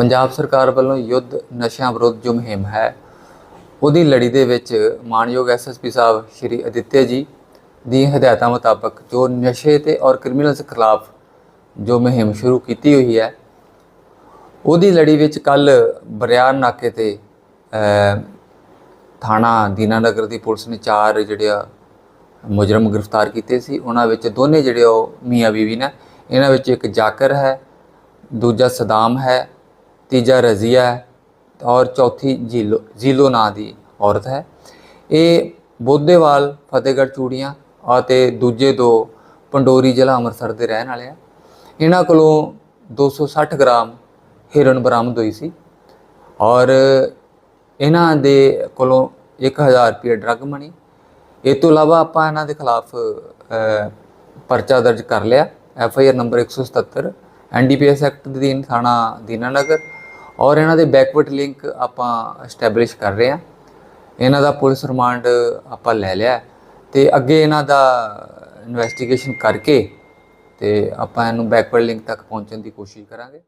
ਪੰਜਾਬ ਸਰਕਾਰ ਵੱਲੋਂ ਯੁੱਧ ਨਸ਼ਿਆਂ ਵਿਰੁੱਧ ਜੋ ਮੁਹਿੰਮ ਹੈ ਉਹਦੀ ਲੜੀ ਦੇ ਵਿੱਚ ਮਾਨਯੋਗ ਐਸਐਸਪੀ ਸਾਹਿਬ ਸ਼੍ਰੀ ਅਦਿੱਤਿਆ ਜੀ ਦੀ ਹਦਾਇਤਾਂ ਮੁਤਾਬਕ ਜੋ ਨਸ਼ੇ ਤੇ ਔਰ ਕ੍ਰਿਮੀਨਲਸ ਖਿਲਾਫ ਜੋ ਮੁਹਿੰਮ ਸ਼ੁਰੂ ਕੀਤੀ ਹੋਈ ਹੈ ਉਹਦੀ ਲੜੀ ਵਿੱਚ ਕੱਲ ਬਰਿਆਰ ਨਾਕੇ ਤੇ ਅ, ਥਾਣਾ ਦੀਨਾਨਗਰ ਦੀ ਪੁਲਿਸ ਨੇ ਚਾਰ ਜਿਹੜੇ ਆ ਮੁਜਰਮ ਗ੍ਰਿਫਤਾਰ ਕੀਤੇ ਸੀ। ਉਹਨਾਂ ਵਿੱਚ ਦੋਨੇ ਜਿਹੜੇ ਉਹ ਮੀਆਂ ਬੀਵੀ ਨੇ। ਇਹਨਾਂ ਵਿੱਚ ਇੱਕ ਜਾਕਰ ਹੈ ਦੂਜਾ ਸਦਾਮ ਹੈ ਤੀਜਾ ਰਜ਼ੀਆ ਹੈ ਔਰ ਚੌਥੀ ਜੀਲੋ ਜੀਲੋ ਨਾਂ ਦੀ ਔਰਤ ਹੈ। ਇਹ ਬੋਧੇਵਾਲ, ਫਤਿਹਗੜ੍ਹ ਚੂੜੀਆਂ ਅਤੇ ਦੂਜੇ ਦੋ ਪੰਡੋਰੀ ਜ਼ਿਲ੍ਹਾ ਅੰਮ੍ਰਿਤਸਰ ਦੇ ਰਹਿਣ ਵਾਲੇ ਆ। ਇਹਨਾਂ ਕੋਲੋਂ 260 ਗ੍ਰਾਮ ਹੀਰੋਇਨ ਬਰਾਮਦ ਹੋਈ ਸੀ ਔਰ ਇਹਨਾਂ ਦੇ ਕੋਲੋਂ 1000 ਰੁਪਏ ਡਰੱਗ ਮਣੀ ਇਹ ਤੋਂ ਇਲਾਵਾ ਆਪਾਂ ਇਹਨਾਂ ਦੇ ਖਿਲਾਫ ਪਰਚਾ ਦਰਜ ਕਰ ਲਿਆ। F I R number 177 NDPS act ਦੇ ਅਧੀਨ ਥਾਣਾ ਦੀਨਾਨਗਰ ਔਰ ਇਹਨਾਂ ਦੇ ਬੈਕਵਰਡ ਲਿੰਕ ਆਪਾਂ ਐਸਟੈਬਲਿਸ਼ ਕਰ ਰਹੇ ਹਾਂ। ਇਹਨਾਂ ਦਾ ਪੁਲਿਸ ਰਿਮਾਂਡ ਆਪਾਂ ਲੈ ਲਿਆ ਹੈ ਤੇ ਅੱਗੇ ਇਹਨਾਂ ਦਾ ਇਨਵੈਸਟੀਗੇਸ਼ਨ ਕਰਕੇ ਤੇ ਆਪਾਂ ਇਹਨੂੰ ਬੈਕਵਰਡ ਲਿੰਕ ਤੱਕ ਪਹੁੰਚਣ ਦੀ ਕੋਸ਼ਿਸ਼ ਕਰਾਂਗੇ।